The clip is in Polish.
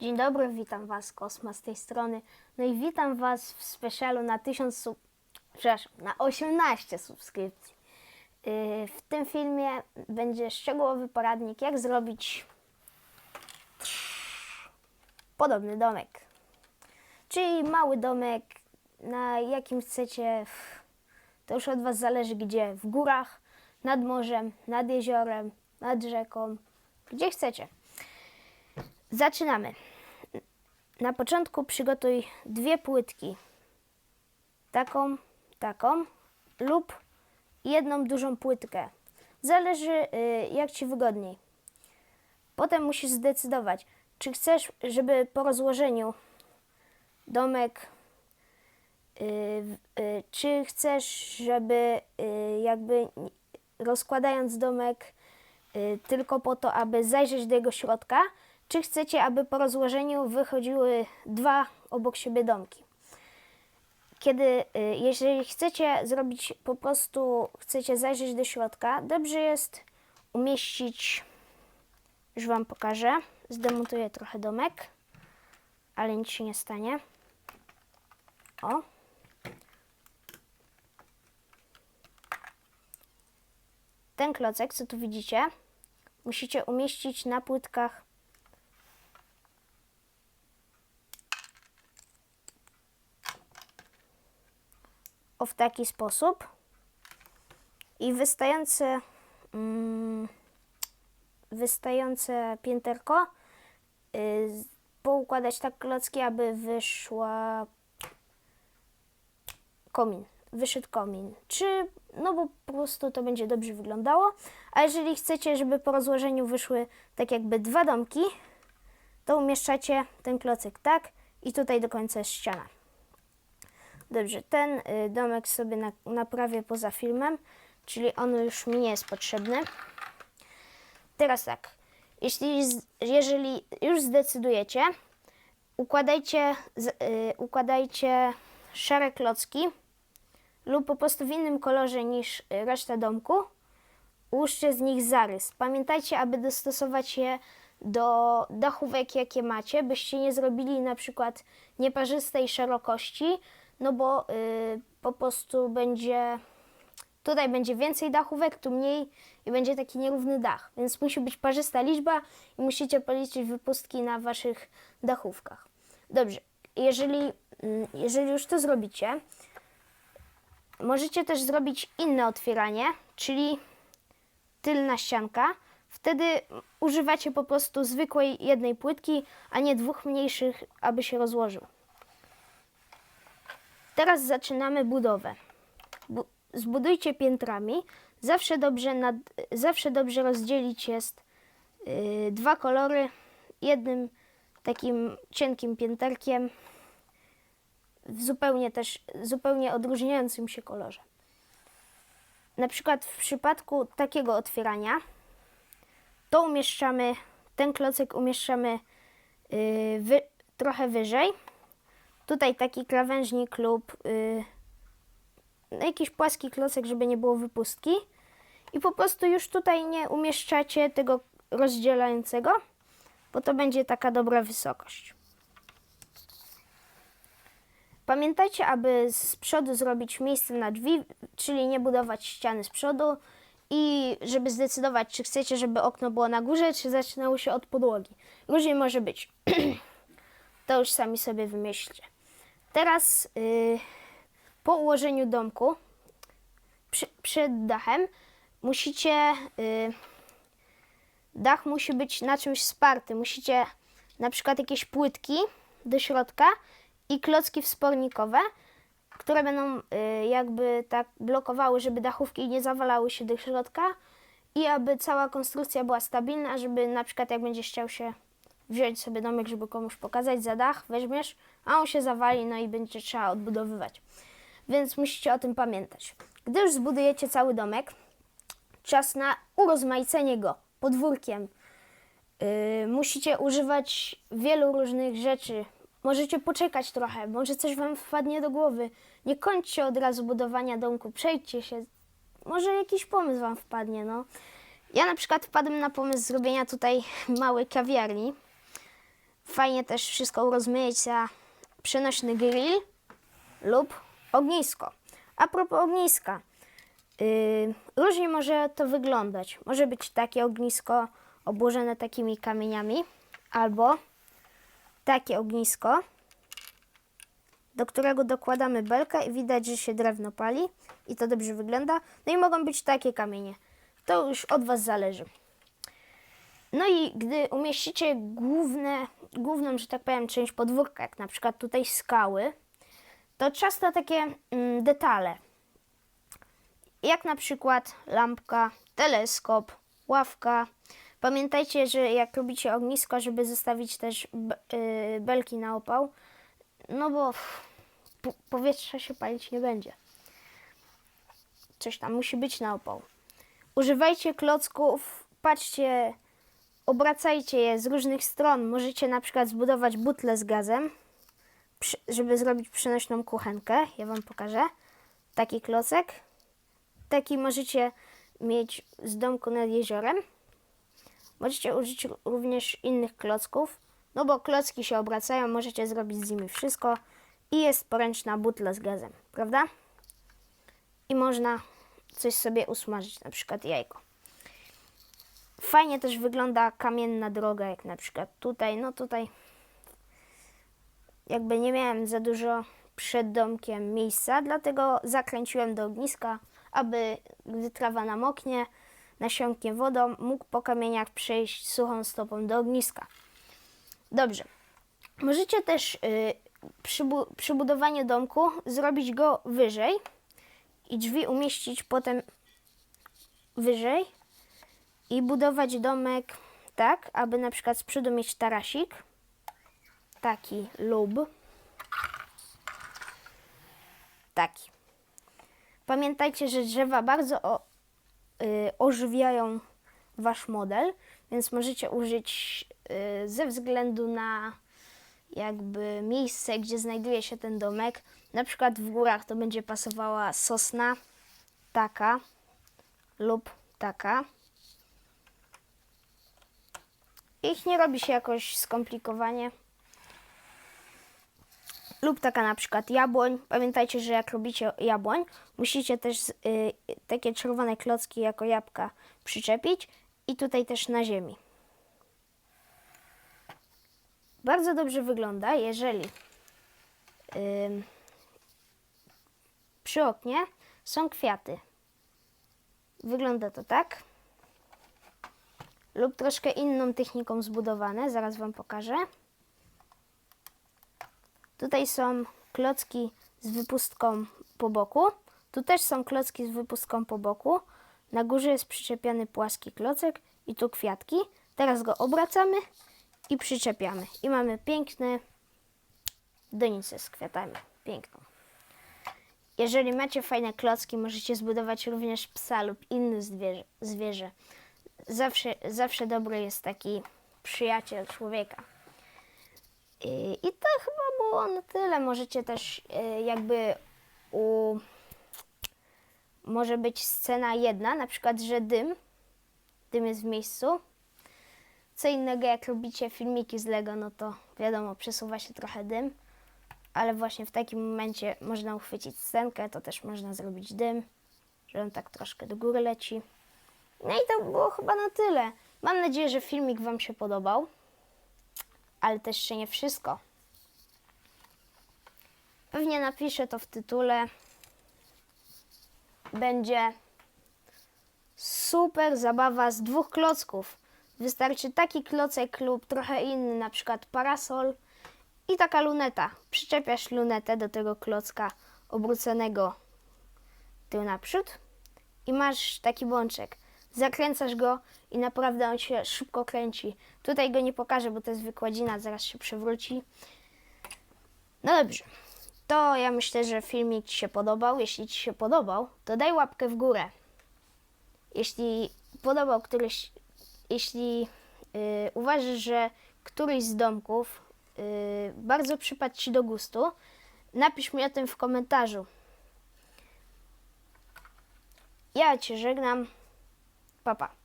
Dzień dobry, witam Was, Kosma z tej strony. No i witam Was w specjalu na 1000 sub... Przepraszam, na 18 subskrypcji. Yy, w tym filmie będzie szczegółowy poradnik, jak zrobić podobny domek. Czyli mały domek, na jakim chcecie, to już od Was zależy gdzie, w górach, nad morzem, nad jeziorem, nad rzeką, gdzie chcecie. Zaczynamy. Na początku przygotuj dwie płytki. Taką, taką lub jedną dużą płytkę. Zależy y, jak Ci wygodniej. Potem musisz zdecydować, czy chcesz, żeby po rozłożeniu domek, y, y, czy chcesz, żeby jakby rozkładając domek tylko po to, aby zajrzeć do jego środka, czy chcecie, aby po rozłożeniu wychodziły dwa obok siebie domki. Kiedy, y, jeżeli chcecie zrobić po prostu, chcecie zajrzeć do środka, dobrze jest umieścić, już Wam pokażę, zdemontuję trochę domek, ale nic się nie stanie. O. Ten klocek, co tu widzicie, musicie umieścić na płytkach o w taki sposób i wystające mm, wystające pięterko y, poukładać tak klocki, aby wyszła komin, wyszedł komin. Czy, no bo po prostu to będzie dobrze wyglądało. A jeżeli chcecie, żeby po rozłożeniu wyszły tak jakby dwa domki, to umieszczacie ten klocek tak i tutaj do końca jest ściana. Dobrze, ten y, domek sobie na, naprawię poza filmem, czyli on już mi nie jest potrzebny. Teraz tak, jeśli, jeżeli już zdecydujecie, układajcie, y, układajcie szare klocki lub po prostu w innym kolorze niż reszta domku. Ułóżcie z nich zarys. Pamiętajcie, aby dostosować je do dachówek, jakie macie, byście nie zrobili na przykład nieparzystej szerokości, no bo y, po prostu będzie tutaj będzie więcej dachówek, tu mniej i będzie taki nierówny dach. Więc musi być parzysta liczba i musicie policzyć wypustki na waszych dachówkach. Dobrze, jeżeli, mm, jeżeli już to zrobicie, możecie też zrobić inne otwieranie, czyli tylna ścianka. Wtedy używacie po prostu zwykłej jednej płytki, a nie dwóch mniejszych, aby się rozłożył. Teraz zaczynamy budowę. Bu- zbudujcie piętrami. Zawsze dobrze, nad, zawsze dobrze rozdzielić jest yy, dwa kolory jednym takim cienkim pięterkiem w zupełnie też zupełnie odróżniającym się kolorze. Na przykład w przypadku takiego otwierania to umieszczamy, ten klocek umieszczamy yy, wy, trochę wyżej. Tutaj taki krawężnik lub yy, jakiś płaski klocek, żeby nie było wypustki. I po prostu już tutaj nie umieszczacie tego rozdzielającego, bo to będzie taka dobra wysokość. Pamiętajcie, aby z przodu zrobić miejsce na drzwi, czyli nie budować ściany z przodu i żeby zdecydować, czy chcecie, żeby okno było na górze, czy zaczynało się od podłogi. Różnie może być. to już sami sobie wymyślcie. Teraz yy, po ułożeniu domku przy, przed dachem musicie y, dach musi być na czymś wsparty. Musicie na przykład jakieś płytki do środka i klocki wspornikowe, które będą y, jakby tak blokowały, żeby dachówki nie zawalały się do środka i aby cała konstrukcja była stabilna, żeby na przykład jak będziesz chciał się wziąć sobie domek, żeby komuś pokazać za dach, weźmiesz, a on się zawali, no i będzie trzeba odbudowywać. Więc musicie o tym pamiętać. Gdy już zbudujecie cały domek, czas na urozmaicenie go podwórkiem. Yy, musicie używać wielu różnych rzeczy. Możecie poczekać trochę, może coś Wam wpadnie do głowy. Nie kończcie od razu budowania domku, przejdźcie się. Może jakiś pomysł Wam wpadnie, no. Ja na przykład wpadłem na pomysł zrobienia tutaj małej kawiarni. Fajnie też wszystko urozmaicić za przenośny grill lub ognisko. A propos ogniska, yy, różnie może to wyglądać. Może być takie ognisko obłożone takimi kamieniami, albo takie ognisko, do którego dokładamy belkę i widać, że się drewno pali i to dobrze wygląda. No i mogą być takie kamienie. To już od Was zależy. No i gdy umieścicie główne, główną, że tak powiem, część podwórka, jak na przykład tutaj skały, to często takie mm, detale, jak na przykład lampka, teleskop, ławka. Pamiętajcie, że jak robicie ognisko, żeby zostawić też y, belki na opał, no bo p- powietrze się palić nie będzie. Coś tam musi być na opał. Używajcie klocków, patrzcie, obracajcie je z różnych stron. Możecie na przykład zbudować butlę z gazem, żeby zrobić przenośną kuchenkę. Ja Wam pokażę. Taki klocek. Taki możecie mieć z domku nad jeziorem. Możecie użyć również innych klocków, no bo klocki się obracają, możecie zrobić z nimi wszystko i jest poręczna butla z gazem, prawda? I można coś sobie usmażyć, na przykład jajko. Fajnie też wygląda kamienna droga, jak na przykład tutaj, no tutaj jakby nie miałem za dużo przed domkiem miejsca, dlatego zakręciłem do ogniska, aby gdy trawa namoknie, nasiąknie wodą, mógł po kamieniach przejść suchą stopą do ogniska. Dobrze. Możecie też y, przy, przy budowaniu domku zrobić go wyżej i drzwi umieścić potem wyżej i budować domek tak, aby na przykład z przodu mieć tarasik, taki lub taki. Pamiętajcie, że drzewa bardzo o, y, ożywiają wasz model, więc możecie użyć y, ze względu na jakby miejsce, gdzie znajduje się ten domek. Na przykład w górach to będzie pasowała sosna taka lub taka. Ich nie robi się jakoś skomplikowanie. Lub taka na przykład jabłoń. Pamiętajcie, że jak robicie jabłoń, musicie też y, takie czerwone klocki jako jabłka przyczepić i tutaj też na ziemi. Bardzo dobrze wygląda, jeżeli ym, przy oknie są kwiaty. Wygląda to tak. Lub troszkę inną techniką zbudowane, zaraz Wam pokażę. Tutaj są klocki z wypustką po boku. Tu też są klocki z wypustką po boku. Na górze jest przyczepiony płaski klocek i tu kwiatki. Teraz go obracamy i przyczepiamy. I mamy piękne donicę z kwiatami. Piękną. Jeżeli macie fajne klocki, możecie zbudować również psa lub inne zwierzę. zwierzę. Zawsze, zawsze dobry jest taki przyjaciel człowieka. I, I to chyba było na tyle. Możecie też e, jakby u... Może być scena jedna, na przykład, że dym. Dym jest w miejscu. Co innego, jak robicie filmiki z Lego, no to wiadomo, przesuwa się trochę dym. Ale właśnie w takim momencie można uchwycić scenkę, to też można zrobić dym, że on tak troszkę do góry leci. No i to było chyba na tyle. Mam nadzieję, że filmik Wam się podobał ale też jeszcze nie wszystko. Pewnie napiszę to w tytule. Będzie super zabawa z dwóch klocków. Wystarczy taki klocek lub trochę inny, na przykład parasol i taka luneta. Przyczepiasz lunetę do tego klocka obróconego tył naprzód i masz taki bączek. Zakręcasz go i naprawdę on się szybko kręci. Tutaj go nie pokażę, bo to jest wykładzina, zaraz się przewróci. No dobrze. To ja myślę, że filmik Ci się podobał. Jeśli Ci się podobał, to daj łapkę w górę. Jeśli podobał któryś, jeśli yy, uważasz, że któryś z domków yy, bardzo przypadł Ci do gustu, napisz mi o tym w komentarzu. Ja Cię żegnam. Па-па.